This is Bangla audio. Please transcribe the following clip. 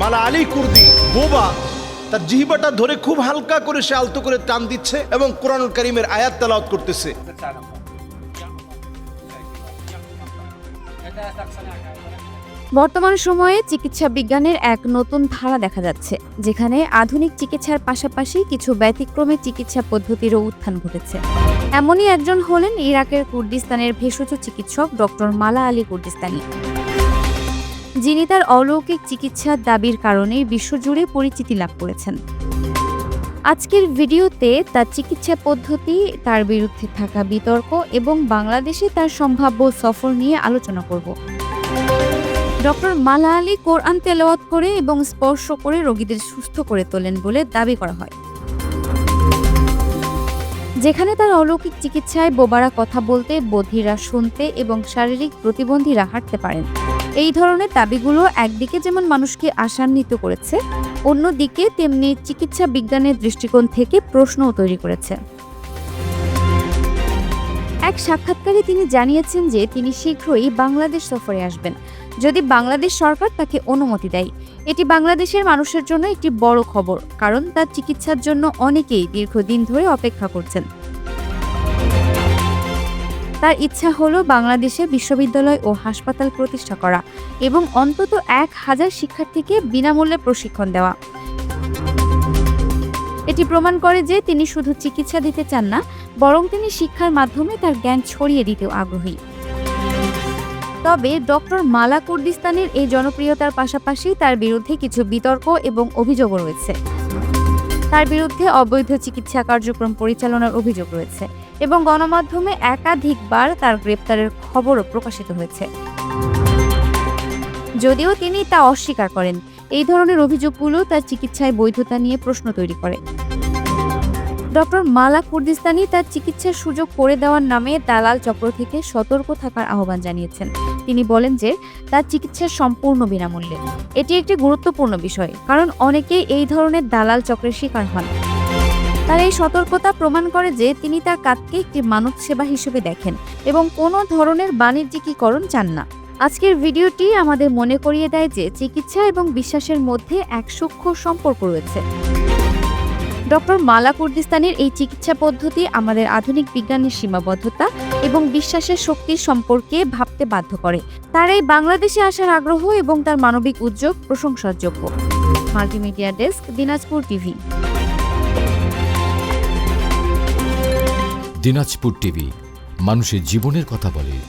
মালা আলী কুর্দি, বোবা, তার জিহিবাটা ধরে খুব হালকা করে সে আলতো করে টান দিচ্ছে এবং কোরআন করিমের আয়াত তেলাওয়াত করতেছে। বর্তমান সময়ে চিকিৎসা বিজ্ঞানের এক নতুন ধারা দেখা যাচ্ছে, যেখানে আধুনিক চিকিৎসার পাশাপাশি কিছু ব্যতিক্রমী চিকিৎসা পদ্ধতিরও উত্থান ঘটেছে। এমনই একজন হলেন ইরাকের কুর্দিস্তানের ভেষজ চিকিৎসক ডক্টর মালা আলী কুর্দিস্তানি। যিনি তার অলৌকিক চিকিৎসার দাবির কারণে বিশ্বজুড়ে পরিচিতি লাভ করেছেন। আজকের ভিডিওতে তার চিকিৎসা পদ্ধতি, তার বিরুদ্ধে থাকা বিতর্ক এবং বাংলাদেশে তার সম্ভাব্য সফর নিয়ে আলোচনা করব। ডক্টর মালা আলী কোরআন তেলাওয়াত করে এবং স্পর্শ করে রোগীদের সুস্থ করে তোলেন বলে দাবি করা হয়। যেখানে তার অলৌকিক চিকিৎসায় বোবারা কথা বলতে, বধিরা শুনতে এবং শারীরিক প্রতিবন্ধীরা হাঁটতে পারেন। এই ধরনের দাবিগুলো একদিকে যেমন মানুষকে আশান্বিত করেছে, অন্যদিকে তেমনি চিকিৎসা বিজ্ঞানের দৃষ্টিকোণ থেকে প্রশ্নও তৈরি করেছে। এক সাক্ষাৎকারে তিনি জানিয়েছেন যে তিনি শীঘ্রই বাংলাদেশ সফরে আসবেন। যদি বাংলাদেশ সরকার তাকে অনুমতি দেয় এটি বাংলাদেশের মানুষের জন্য একটি বড় খবর, কারণ তার চিকিৎসার জন্য অনেকেই দীর্ঘদিন ধরে অপেক্ষা করছেন। তার ইচ্ছা হলো বাংলাদেশে বিশ্ববিদ্যালয় ও হাসপাতাল প্রতিষ্ঠা করা এবং অন্তত এক হাজার শিক্ষার্থীকে বিনামূল্যে প্রশিক্ষণ দেওয়া। এটি প্রমাণ করে যে তিনি শুধু চিকিৎসা দিতে চান না, বরং তিনি শিক্ষার মাধ্যমে তার জ্ঞান ছড়িয়ে দিতেও আগ্রহী। তবে ডক্টর মালা কুর্দিস্তানের এই জনপ্রিয়তার পাশাপাশি তার বিরুদ্ধে কিছু বিতর্ক এবং অভিযোগও রয়েছে। তার বিরুদ্ধে অবৈধ চিকিৎসা কার্যক্রম পরিচালনার অভিযোগ রয়েছে এবং গণমাধ্যমে একাধিকবার তার গ্রেপ্তারের খবরও প্রকাশিত হয়েছে। যদিও তিনি তা অস্বীকার করেন, এই ধরনের অভিযোগগুলো তার চিকিৎসায় বৈধতা নিয়ে প্রশ্ন তৈরি করে। ডক্টর মালা কুর্দিস্তানি তার চিকিৎসার সুযোগ করে দেওয়ার নামে দালাল চক্র থেকে সতর্ক থাকার আহ্বান জানিয়েছেন। তিনি বলেন যে, তার চিকিৎসা সম্পূর্ণ বিনামূল্যে। এটি একটি গুরুত্বপূর্ণ বিষয়, কারণ অনেকেই এই ধরনের দালাল চক্রের শিকার হন। তার এই সতর্কতা প্রমাণ করে যে, তিনি তার কাজকে একটি মানব সেবা হিসেবে দেখেন এবং কোনো ধরনের বাণিজ্যিকীকরণ চান না। আজকের ভিডিওটি আমাদের মনে করিয়ে দেয় যে, চিকিৎসা এবং বিশ্বাসের মধ্যে এক সূক্ষ্ম সম্পর্ক রয়েছে। ডক্টর মালা কুর্দিস্তানের এই চিকিৎসা পদ্ধতি আমাদের আধুনিক বিজ্ঞানের সীমাবদ্ধতা এবং বিশ্বাসের শক্তির সম্পর্কে ভাবতে বাধ্য করে। তার এই বাংলাদেশে আসার আগ্রহ এবং তার মানবিক উদ্যোগ প্রশংসাযোগ্য। Multimedia desk, Dinajpur TV. Dinajpur TV, মানুষের জীবনের কথা বলে।